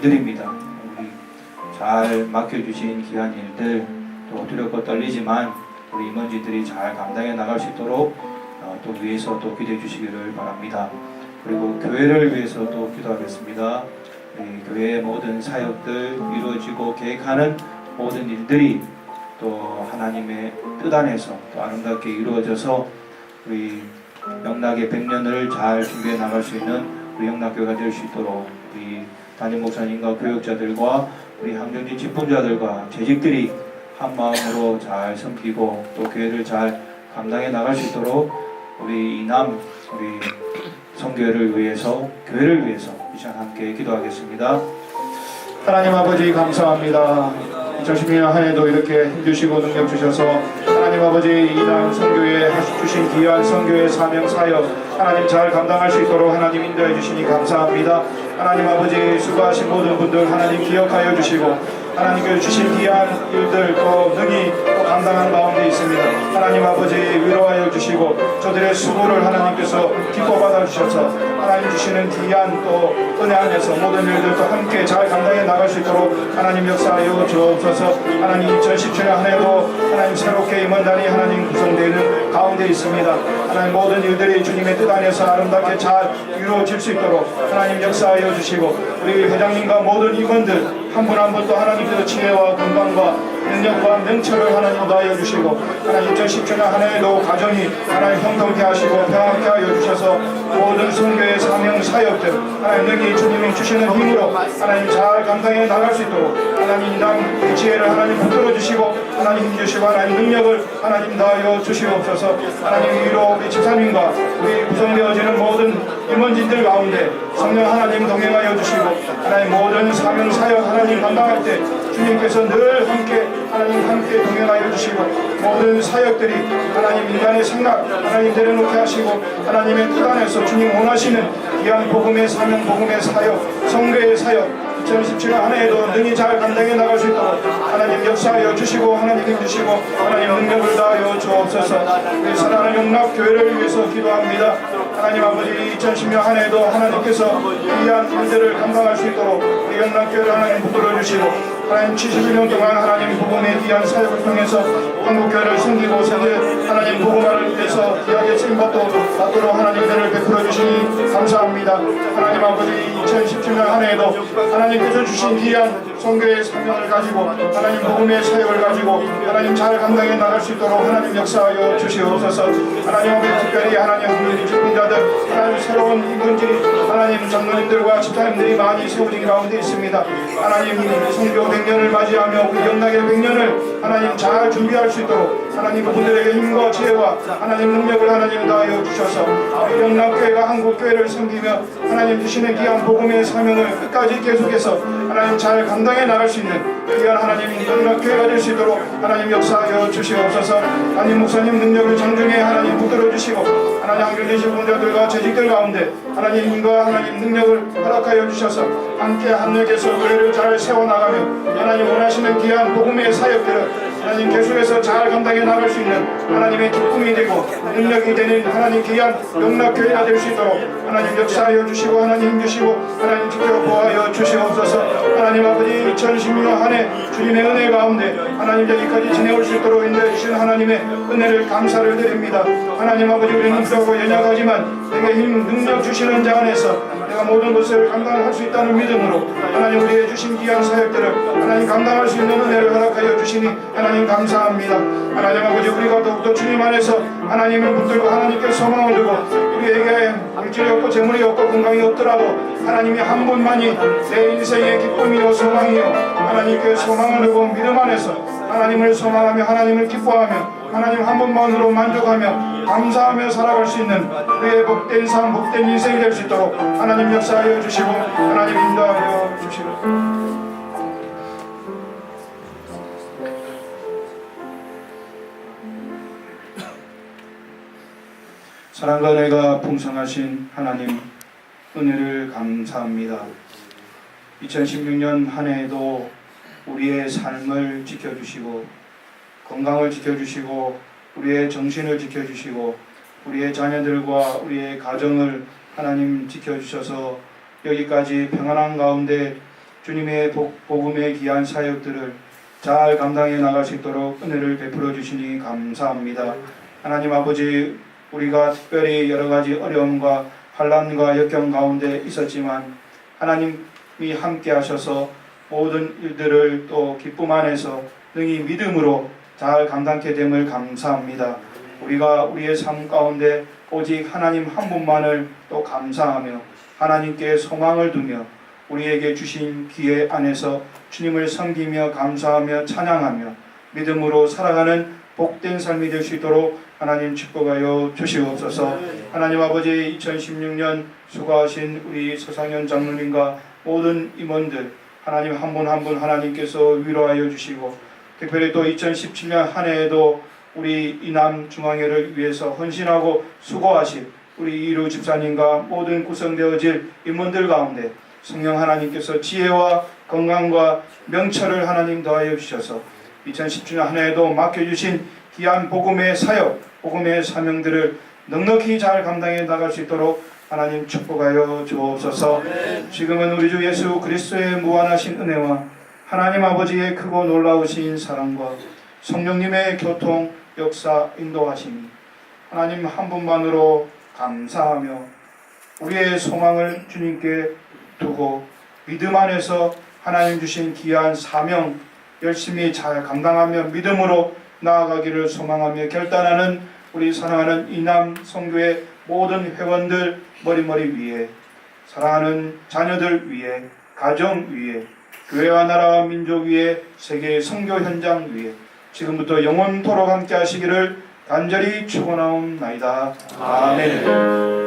일들입니다. 우리 잘 맡겨주신 귀한 일들 또 두렵고 떨리지만 우리 임원진들이 잘 감당해 나갈 수 있도록 어, 또 위해서 또 기도해 주시기를 바랍니다. 그리고 교회를 위해서 또 기도하겠습니다. 교회의 모든 사역들 이루어지고 계획하는 모든 일들이 또 하나님의 뜻 안에서 또 아름답게 이루어져서 우리 영락의 100년을 잘 준비해 나갈 수 있는 우리 영락교회가 될 수 있도록 우리 담임 목사님과 교육자들과 우리 항정진 집분자들과 재직들이 한 마음으로 잘 섬기고 또 교회를 잘 감당해 나갈 수 있도록 우리 이남 우리 성교회를 위해서 교회를 위해서 이 시간 함께 기도하겠습니다. 하나님 아버지 감사합니다. 2012년 한 해도 이렇게 해주시고 능력 주셔서 하나님 아버지 이남 성교회 주신 귀한 성교회 사명 사역 하나님 잘 감당할 수 있도록 하나님 인도해 주시니 감사합니다. 하나님 아버지 수고하신 모든 분들 하나님 기억하여 주시고 하나님께서 주신 귀한 일들 또 능히 또 감당하는 가운데 있습니다. 하나님 아버지 위로하여 주시고 저들의 수고를 하나님께서 기뻐 받아 주셔서 하나님 주시는 귀한 또 은혜 안에서 모든 일들도 함께 잘 감당해 나갈 수 있도록 하나님 역사하여 주옵소서 하나님 2017년 한 해도 하나님 새롭게 임원단이 하나님 구성되는 가운데 있습니다. 하나님 모든 일들이 주님의 뜻 안에서 아름답게 잘 이루어질 수 있도록 하나님 역사하여 주시고 우리 회장님과 모든 임원들 한분한분또 하나님께서 지혜와 건강과 능력과 명철을 하나님 더하여 주시고 하나님 2017년 한 해에도 가정이 하나님 형통케 하시고 평안케 하여 주셔서 모든 성교의 사명 사역들 하나님 능히 주님이 주시는 힘으로 하나님 잘 감당해 나갈 수 있도록 하나님 남 지혜를 하나님 붙들어 주시고 하나님 힘 주시고 하나님 능력을 하나님 더하여 주시옵소서. 하나님 위로 우리 집사님과 우리 구성되어지는 모든 임원진들 가운데 성령 하나님 동행하여 주시고 하나님 모든 사명 사역 하나님 감당할 때 주님께서 늘 함께 하나님 함께 동행하여 주시고 모든 사역들이 하나님 인간의 생각 하나님 내려놓게 하시고 하나님의 뜻 안에서 주님 원하시는 귀한 복음의 사명 복음의 사역 성교의 사역 2017년 한 해에도 능히 잘 감당해 나갈 수 있도록 하나님 역사하여 주시고 하나님 힘주시고 하나님 능력을 다하여 주옵소서. 우리 사랑하는 영락교회를 위해서 기도합니다 하나님 아버지 2010년 한 해도 하나님께서 귀한 일들을 감당할 수 있도록 우리 영락교회를 하나님 붙들어 주시고 하나님 71년 동안 하나님 복음의 귀한 사역을 통해서 한국교회를 섬기고 세계 하나님 복음화를 위해서 귀하게 쓰임받도 받도록 하나님 은혜를 베풀어 주시니 감사합니다. 하나님 아버지 2017년 한 해에도 하나님께서 주신 귀한 성교의 사명을 가지고 하나님 복음의 사역을 가지고 하나님 잘 감당해 나갈 수 있도록 하나님 역사하여 주시옵소서. 하나님 아버지 특별히 하나님 우리 직분자들 하나님 새로운 임금진 하나님 장로님들과 집사님들이 많이 세워진 가운데 있습니다. 하나님 성교 100년을 맞이하며 우리 영락의 100년을 하나님 잘 준비할 수 있도록 하나님 그분들에게 힘과 지혜와 하나님 능력을 하나님 다하여 주셔서 우리 영락교회가 한국교회를 섬기며 하나님 주시는 귀한 복음의 사명을 끝까지 계속해서 하나님 잘 감당 해 나갈 수 있는 귀한 하나님 영락교회가 될 수 있도록 하나님 역사하여 주시옵소서. 하나님 목사님 능력을 장중에 하나님 붙들어 주시고 하나님 한결되신 분들과 재직들 가운데 하나님과 하나님 능력을 허락하여 주셔서 함께 합력해서 교회를 잘 세워나가며 하나님 원하시는 귀한 복음의 사역들을 하나님 계속해서 잘 감당해 나갈 수 있는 하나님의 기쁨이 되고 능력이 되는 하나님 귀한 영락교회가 될 수 있도록 하나님 역사하여 주시고 하나님 힘주시고 하나님 지켜보아여 주시옵소서. 하나님 아버지 2016년 한해 주님의 은혜 가운데 하나님 여기까지 지내올 수 있도록 인도해 주신 하나님의 은혜를 감사를 드립니다. 하나님 아버지 우리는 부족하고 연약하지만 내게 힘 능력 주시는 자 안에서 내가 모든 것을 감당할 수 있다는 믿음으로 하나님 우리의 주신 귀한 사역들을 하나님 감당할 수 있는 은혜를 허락하여 주시니 하나님 감사합니다. 하나님 아버지 우리가 더욱더 주님 안에서 하나님을 붙들고 하나님께 소망을 두고 우리에게 물질이 없고 재물이 없고 건강이 없더라도 하나님이 한 분만이 내 인생의 기쁨이요 소망이요 하나님께 소망을 두고 믿음 안에서 하나님을 소망하며 하나님을 기뻐하며 하나님 한 분만으로 만족하며 감사하며 살아갈 수 있는 우리의 복된 삶 복된 인생이 될 수 있도록 하나님 역사하여 주시고 하나님 인도하여 사랑과 은혜가 풍성하신 하나님 은혜를 감사합니다. 2016년 한 해에도 우리의 삶을 지켜주시고 건강을 지켜주시고 우리의 정신을 지켜주시고 우리의 자녀들과 우리의 가정을 하나님 지켜주셔서 여기까지 평안한 가운데 주님의 복, 복음의 귀한 사역들을 잘 감당해 나갈 수 있도록 은혜를 베풀어 주시니 감사합니다. 하나님 아버지 우리가 특별히 여러 가지 어려움과 환란과 역경 가운데 있었지만 하나님이 함께 하셔서 모든 일들을 또 기쁨 안에서 능히 믿음으로 잘 감당케 됨을 감사합니다. 우리가 우리의 삶 가운데 오직 하나님 한 분만을 또 감사하며 하나님께 소망을 두며 우리에게 주신 기회 안에서 주님을 섬기며 감사하며 찬양하며 믿음으로 살아가는 복된 삶이 될 수 있도록 하나님 축복하여 주시옵소서. 하나님 아버지 2016년 수고하신 우리 서상현 장로님과 모든 임원들 하나님 한 분 한 분 하나님께서 위로하여 주시고 특별히 또 2017년 한 해에도 우리 이남 중앙회를 위해서 헌신하고 수고하신 우리 이루 집사님과 모든 구성되어질 임원들 가운데 성령 하나님께서 지혜와 건강과 명철을 하나님 더하여 주셔서 2017년 한 해에도 맡겨주신 귀한 복음의 사역, 복음의 사명들을 넉넉히 잘 감당해 나갈 수 있도록 하나님 축복하여 주옵소서. 지금은 우리 주 예수 그리스도의 무한하신 은혜와 하나님 아버지의 크고 놀라우신 사랑과 성령님의 교통, 역사, 인도하심이 하나님 한 분만으로 감사하며 우리의 소망을 주님께 두고 믿음 안에서 하나님 주신 귀한 사명 열심히 잘 감당하며 믿음으로 나아가기를 소망하며 결단하는 우리 사랑하는 이남 성교의 모든 회원들 머리머리 위에 사랑하는 자녀들 위에 가정 위에 교회와 나라와 민족 위에 세계 성교 현장 위에 지금부터 영원토록 함께 하시기를 간절히 축원하옵나이다. 아멘.